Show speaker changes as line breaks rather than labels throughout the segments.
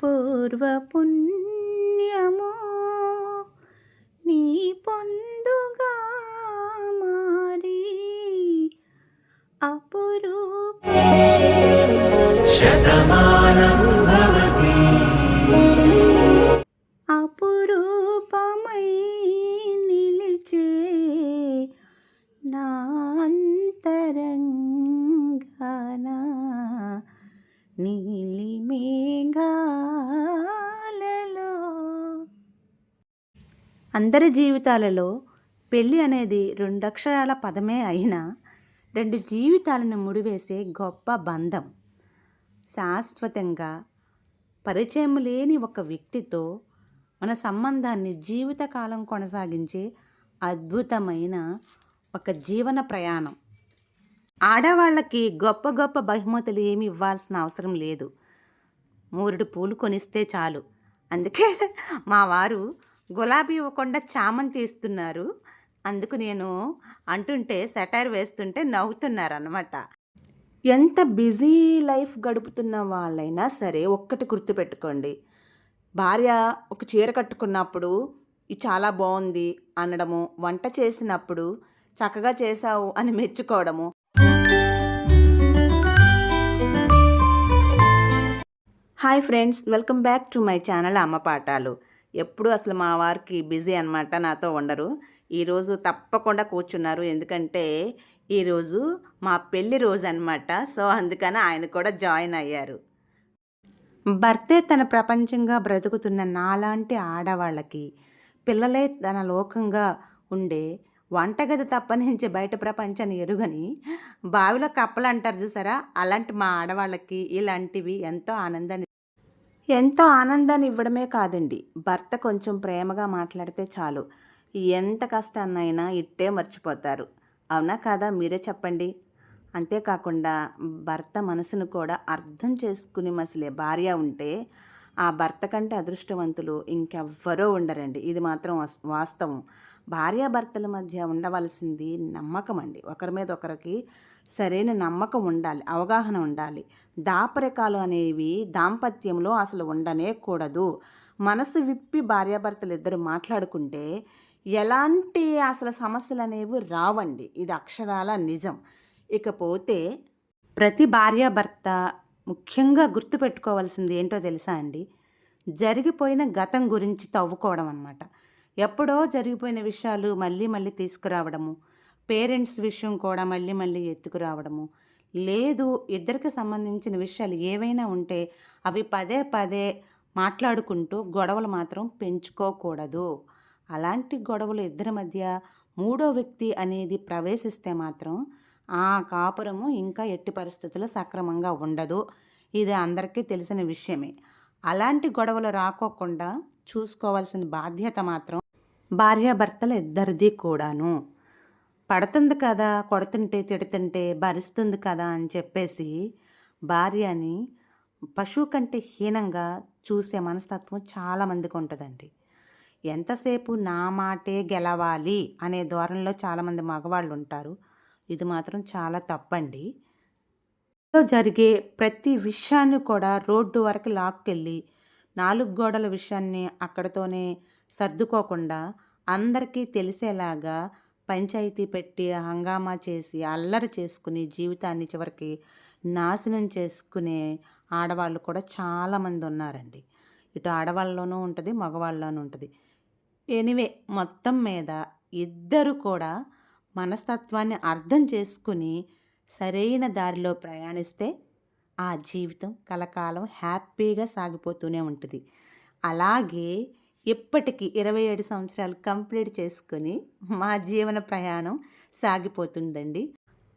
పూర్వపుణ్యము నీ పొందుగా మారి అపురూప శతమానము అందరి జీవితాలలో పెళ్ళి అనేది రెండక్షరాల పదమే అయినా రెండు జీవితాలను ముడివేసే గొప్ప బంధం. శాశ్వతంగా పరిచయం లేని ఒక వ్యక్తితో మన సంబంధాన్ని జీవితకాలం కొనసాగించే అద్భుతమైన ఒక జీవన ప్రయాణం. ఆడవాళ్ళకి గొప్ప గొప్ప బహుమతులు ఏమి ఇవ్వాల్సిన అవసరం లేదు. మూరుడు పూలు కొనిస్తే చాలు. అందుకే మా వారు గులాబీ ఇవ్వకుండా చామంతి ఇస్తున్నారు అందుకు నేను అంటుంటే సెటైర్ వేస్తుంటే నవ్వుతున్నారు అన్నమాట ఎంత బిజీ లైఫ్ గడుపుతున్న వాళ్ళైనా సరే ఒక్కటి గుర్తుపెట్టుకోండి. భార్య ఒక చీర కట్టుకున్నప్పుడు ఇది చాలా బాగుంది అనడము వంట చేసినప్పుడు చక్కగా చేశావు అని మెచ్చుకోవడము. Hi friends welcome back to my channel అమ్మ పాఠాలు. ఎప్పుడు అసలు మా వారికి బిజీ అనమాట నాతో ఉండరు. ఈరోజు తప్పకుండా కూర్చున్నారు. ఎందుకంటే ఈరోజు మా పెళ్ళి రోజు అనమాట సో అందుకని ఆయన కూడా జాయిన్ అయ్యారు. భర్తే తన ప్రపంచంగా బ్రతుకుతున్న నాలాంటి ఆడవాళ్ళకి పిల్లలే తన లోకంగా ఉండే వంటగది తప్పనించి బయట ప్రపంచాన్ని ఎరుగని బావిలో కప్పలు అంటారు చూసారా? అలాంటి మా ఆడవాళ్ళకి ఇలాంటివి ఎంతో ఆనందాన్ని ఎంతో ఆనందాన్ని ఇవ్వడమే కాదండి. భర్త కొంచెం ప్రేమగా మాట్లాడితే చాలు. ఎంత కష్టాన్నైనా ఇట్టే మర్చిపోతారు. అవునా కాదా? మీరే చెప్పండి. అంతేకాకుండా భర్త మనసును కూడా అర్థం చేసుకుని మసలే భార్య ఉంటే ఆ భర్త కంటే అదృష్టవంతులు ఇంకెవ్వరూ ఉండరండి. ఇది మాత్రం వాస్తవం. భార్యాభర్తల మధ్య ఉండవలసింది నమ్మకం అండి. ఒకరి మీద ఒకరికి సరైన నమ్మకం ఉండాలి అవగాహన ఉండాలి. దాపరికాలు అనేవి దాంపత్యంలో అసలు ఉండనే కూడదు మనసు విప్పి భార్యాభర్తలు ఇద్దరు మాట్లాడుకుంటే ఎలాంటి అసలు సమస్యలు అనేవి రావండి. ఇది అక్షరాల నిజం. ఇకపోతే ప్రతి భార్యాభర్త ముఖ్యంగా గుర్తుపెట్టుకోవాల్సింది ఏంటో తెలుసా అండి? జరిగిపోయిన గతం గురించి తవ్వుకోవడం అనమాట ఎప్పుడో జరిగిపోయిన విషయాలు మళ్ళీ మళ్ళీ తీసుకురావడము పేరెంట్స్ విషయం కూడా మళ్ళీ మళ్ళీ ఎత్తుకురావడము. లేదు ఇద్దరికి సంబంధించిన విషయాలు ఏవైనా ఉంటే అవి పదే పదే మాట్లాడుకుంటూ గొడవలు మాత్రం పెంచుకోకూడదు. అలాంటి గొడవలు ఇద్దరి మధ్య మూడో వ్యక్తి అనేది ప్రవేశిస్తే మాత్రం ఆ కాపురము ఇంకా ఎట్టి పరిస్థితుల్లో సక్రమంగా ఉండదు. ఇది అందరికీ తెలిసిన విషయమే. అలాంటి గొడవలు రాకోకుండా చూసుకోవాల్సిన బాధ్యత మాత్రం భార్యాభర్తల ఇద్దరిది కూడాను. పడుతుంది కదా కొడుతుంటే తిడుతుంటే భరిస్తుంది కదా అని చెప్పేసి భార్యని పశువు కంటే హీనంగా చూసే మనస్తత్వం చాలామందికి ఉంటుందండి. ఎంతసేపు నా మాటే గెలవాలి అనే ధోరణిలో చాలామంది మగవాళ్ళు ఉంటారు. ఇది మాత్రం చాలా తప్పండి. ఇంట్లో జరిగే ప్రతి విషయాన్ని కూడా రోడ్డు వరకు లాక్కెళ్ళి నాలుగు గోడల విషయాన్ని అక్కడతోనే సర్దుకోకుండా అందరికీ తెలిసేలాగా పంచాయతీ పెట్టి హంగామా చేసి అల్లరి చేసుకుని జీవితాన్ని చివరికి నాశనం చేసుకునే ఆడవాళ్ళు కూడా చాలామంది ఉన్నారండి. ఇటు ఆడవాళ్ళలోనూ ఉంటుంది మగవాళ్ళలోనూ ఉంటుంది. ఎనివే మొత్తం మీద ఇద్దరు కూడా మనస్తత్వాన్ని అర్థం చేసుకుని సరైన దారిలో ప్రయాణిస్తే ఆ జీవితం కలకాలం హ్యాపీగా సాగిపోతూనే ఉంటుంది. అలాగే ఇప్పటికి ఇరవై ఏడు సంవత్సరాలు కంప్లీట్ చేసుకొని మా జీవన ప్రయాణం సాగిపోతుందండి.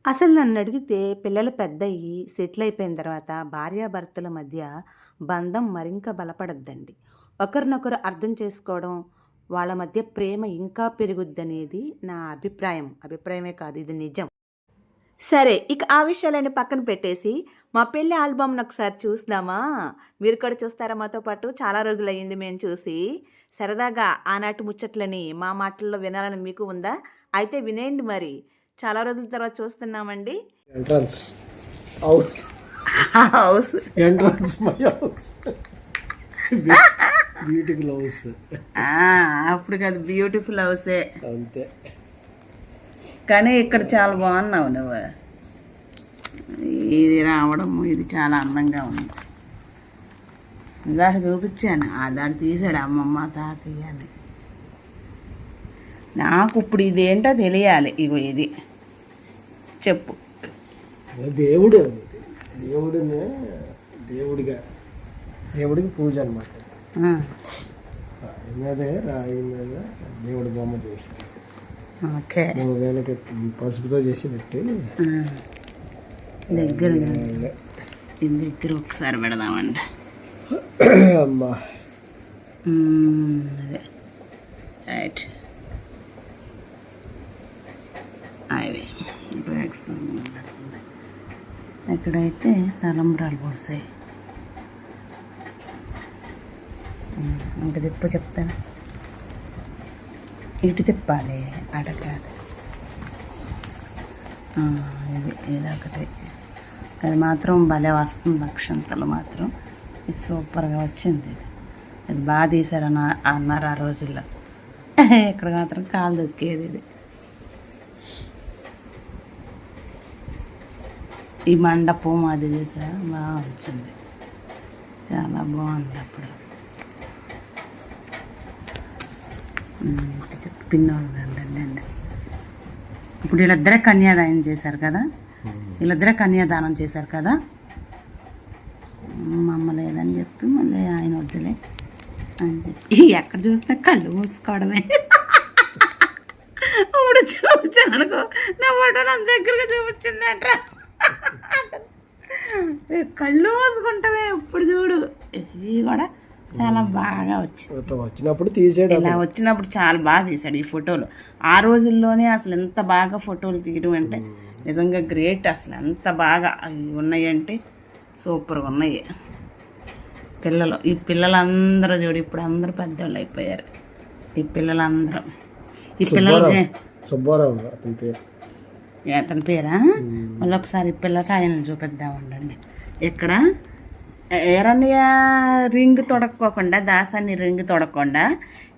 అసలు నన్ను అడిగితే పిల్లలు పెద్దయ్యి సెటిల్ అయిపోయిన తర్వాత భార్యాభర్తల మధ్య బంధం మరింక బలపడద్దండి. ఒకరినొకరు అర్థం చేసుకోవడం వాళ్ళ మధ్య ప్రేమ ఇంకా పెరుగుద్దనేది నా అభిప్రాయం. అభిప్రాయమే కాదు ఇది నిజం. సరే ఇక ఆ విషయాలన్నీ పక్కన పెట్టేసి మా పెళ్ళి ఆల్బమ్ను ఒకసారి చూద్దామా మీరు కూడా చూస్తారా మాతో పాటు? చాలా రోజులు అయ్యింది మేము చూసి. సరదాగా ఆనాటి ముచ్చట్లని మా మాటల్లో వినాలని మీకు ఉందా? అయితే వినేయండి మరి. చాలా రోజుల తర్వాత చూస్తున్నామండి.
Entrance house
house
entrance my house beauty glows
ఆ, అప్పుడు కదా బ్యూటిఫుల్ హౌసే
అంతే.
కానీ ఇక్కడ చాలా బాగున్నావు నువ్వు. ఇది రావడం ఇది చాలా అందంగా ఉంది. ఇందాక చూపించాను. ఆ దాడు తీసాడు అమ్మమ్మ తాతయ్య అని. నాకు ఇప్పుడు ఇదేంటో తెలియాలి. ఇగో ఇది. చెప్పు.
దేవుడు దేవుడిని దేవుడిగా దేవుడికి పూజ అనమాట మీదే రాయి మీద దేవుడి బొమ్మ చేసి.
ఓకే.
వేలకి పసుపుతో చేసి పెట్టి.
ఇది. దగ్గర ఒకసారి పెడదామండి.
అమ్మా.
అదే. రైట్. అవి బ్యాగ్స్ ఎక్కడైతే తలంబ్రాలు పొడిసాయి. ఇంకా తిప్పు చెప్తాను? ఇటు తిప్పాలి అడగాలి ఇది ఇది ఇదొకటి అది మాత్రం భలే వస్తుంది అక్షంతలు మాత్రం. ఇది సూపర్గా వచ్చింది ఇది. బాగా తీశారని అన్నారు ఆ రోజుల్లో. ఇక్కడ మాత్రం కాలు దొక్కేది ఇది. ఈ మండపం అది చూసారా? బాగా వచ్చింది. చాలా బాగుంది అప్పుడు. పిన్నోళ్ళు రండి అండి ఇప్పుడు వీళ్ళిద్దరే కన్యాదానం చేశారు కదా? వీళ్ళిద్దరే కన్యాదానం చేశారు కదా? మమ్మ లేదని చెప్పి మళ్ళీ ఆయన వద్దులే అని చెప్పి ఎక్కడ చూస్తే కళ్ళు మూసుకోవడమే. ఇప్పుడు చూపించాను అనుకో నా ఫోటో నా దగ్గరగా చూపించింది అంట కళ్ళు మూసుకుంటావే ఇప్పుడు చూడు. ఇవి కూడా చాలా బాగా వచ్చింది.
వచ్చినప్పుడు తీసాడు
ఇలా వచ్చినప్పుడు చాలా బాగా తీశాడు ఈ ఫోటోలు. ఆ రోజుల్లోనే అసలు ఎంత బాగా ఫోటోలు తీయడం అంటే నిజంగా గ్రేట్ అసలు. ఎంత బాగా అవి ఉన్నాయంటే సూపర్గా ఉన్నాయి పిల్లలు ఈ పిల్లలందరూ చూడు ఇప్పుడు అందరూ పెద్దవాళ్ళు అయిపోయారు. ఈ పిల్లలందరూ. ఈ పిల్లలు
సుబ్బారావు. అతని పేరు.
అతని పేరా? మళ్ళీ ఒకసారి ఈ పిల్లకి ఆయన చూపిద్దాం ఉండండి. ఇక్కడ ఏరన్నయ్య రింగ్ తొడక్కోకుండా దాసాన్ని రింగ్ తొడకుండా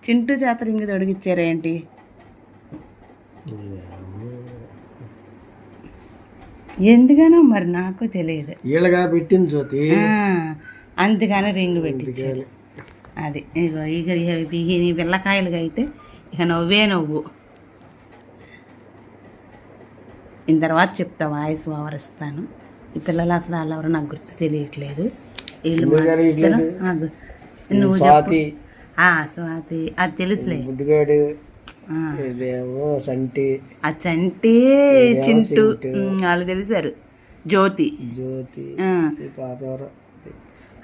చింటూ చేత రింగ్ తొడిగిచ్చారేంటి? ఎందుకనో మరి నాకు తెలియదు.
వీళ్ళగా పెట్టింది జ్యోతి.
అందుకని రింగ్ పెట్టించారు అది ఇగో ఇక ఈ పిల్లకాయలుగా అయితే ఇక నవ్వే నవ్వు. ఇంత తర్వాత చెప్తా వాయిస్ ఓవర్ ఇస్తాను ఈ పిల్లలు అసలు వాళ్ళు ఎవరో నాకు గుర్తు తెలియట్లేదు. వీళ్ళు. నువ్వు
స్వాతి.
ఆ, స్వాతి. అది తెలుసులే.
ఇదేమో సంటి.
ఆ చంటి చింటూ ఉమ్, వాళ్ళు తెలిసారు. జ్యోతి.
జ్యోతి.
ఆ,
ఈ పాప ఎవరో?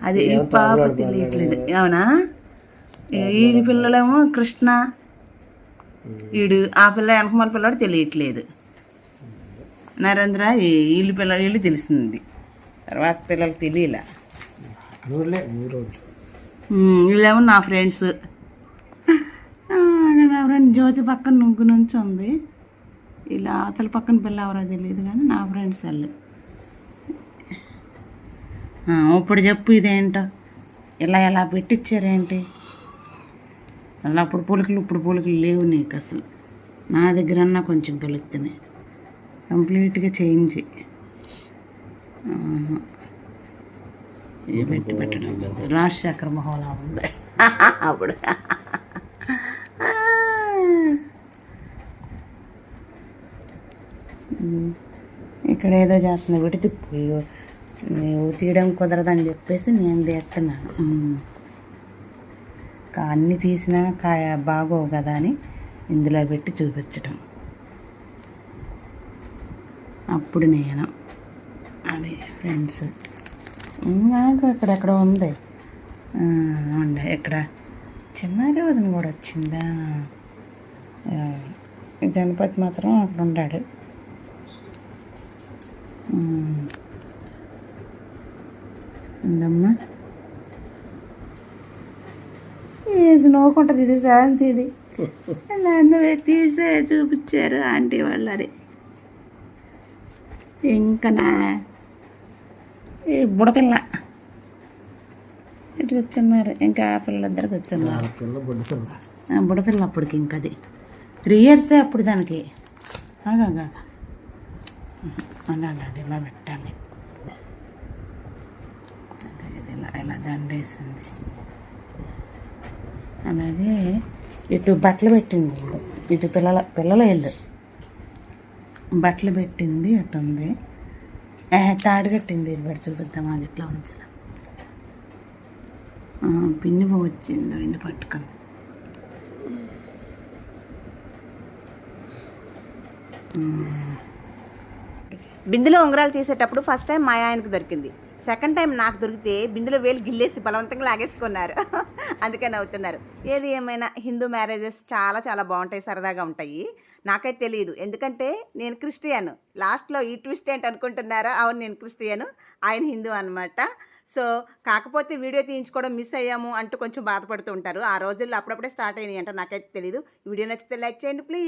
అది. ఈ పాప తెలియట్లేదు. అవునా? ఈ పిల్లలేమో కృష్ణ. వీడు ఆ పిల్ల వెనకమాల పిల్లవాడు తెలియట్లేదు. నరేంద్ర ఈ- వీళ్ళు పిల్లలు వీళ్ళు తెలిసింది. తర్వాత పిల్లలకు తెలియలే.
ఊర్లే ఊరోళ్ళు.
ఉమ్, వీళ్ళేమో నా ఫ్రెండ్స్. జ్యోతి పక్కన నువ్వు నుంచి ఉంది. ఇలా అతల పక్కన పిల్ల ఎవరో తెలియదు కానీ నా ఫ్రెండ్స్ వాళ్ళు ఇప్పుడు చెప్పు ఇదేంటో. ఇలా ఎలా పెట్టించారేంటి అలా అప్పుడు పులుకులు ఇప్పుడు పులుకులు లేవు నీకు అసలు. నా దగ్గర అన్నా కొంచెం తెలుస్తున్నాయి కంప్లీట్గా చేంజ్. పెట్టి పెట్టడం? రాజశేఖర మొహంలా ఉంది. అప్పుడు ఉమ్. ఇక్కడ ఏదో చేస్తున్నా పెట్టి నువ్వు తీయడం కుదరదని చెప్పేసి నేను తీస్తున్నాను. అన్నీ తీసినా కాయ బాగోవు కదా అని ఇందులో పెట్టి చూపించటం. అప్పుడు నేను అది ఫ్రెండ్స్ నాకు అక్కడెక్కడ ఉంది. ఉండే ఇక్కడ చిన్నారి వదిన కూడా వచ్చిందా? జనపతి గణపతి మాత్రం అక్కడ ఉన్నాడు ఉందమ్మా వేసి నవ్వుకుంటుంది ఇది శాంతి ఇది. నన్ను తీసే చూపించారు ఆంటీ వాళ్ళని ఇంకా నా ఈ బుడపిల్ల. ఇటు కూర్చున్నారు ఇంకా ఆ కూర్చున్నారు
వాళ్ళ పిల్ల పిల్ల
ఆ, బుడపిల్ల అప్పటికి ఇంకా అది త్రీ ఇయర్సే అప్పుడు దానికి. ఆగాగా అలాగా అది ఇలా పెట్టాలి అంటే ఇది ఇలా ఇలా దండేసింది. అలాగే ఇటు బట్టలు పెట్టింది ఇల్లు. ఇటు పిల్లల పిల్లల ఇల్లు బట్టలు పెట్టింది అటు ఉంది. తాడు కట్టింది ఇటు పెట్టి చూపిద్దాం అది ఇట్లా ఉంచాల పిన్ని వచ్చింది పిన్ని పట్టుకుంది. బిందులో ఉంగరాలు తీసేటప్పుడు ఫస్ట్ టైం మా ఆయనకు దొరికింది. సెకండ్ టైం నాకు దొరికితే బిందులో వేలు గిల్లేసి బలవంతంగా లాగేసుకున్నారు. అందుకని అవుతున్నారు ఏది ఏమైనా హిందూ మ్యారేజెస్ చాలా చాలా బాగుంటాయి సరదాగా ఉంటాయి. నాకైతే తెలియదు ఎందుకంటే నేను క్రిస్టియన్. లాస్ట్లో ఈ ట్విస్ట్ ఏంటి అనుకుంటున్నారా? అవును నేను క్రిస్టియన్. ఆయన హిందూ అనమాట సో కాకపోతే వీడియో తీయించుకోవడం మిస్ అయ్యాము అంటూ కొంచెం బాధపడుతూ ఉంటారు. ఆ రోజుల్లో అప్పుడప్పుడే స్టార్ట్ అయినాయి అంటే నాకైతే తెలియదు వీడియో నచ్చితే లైక్ చేయండి ప్లీజ్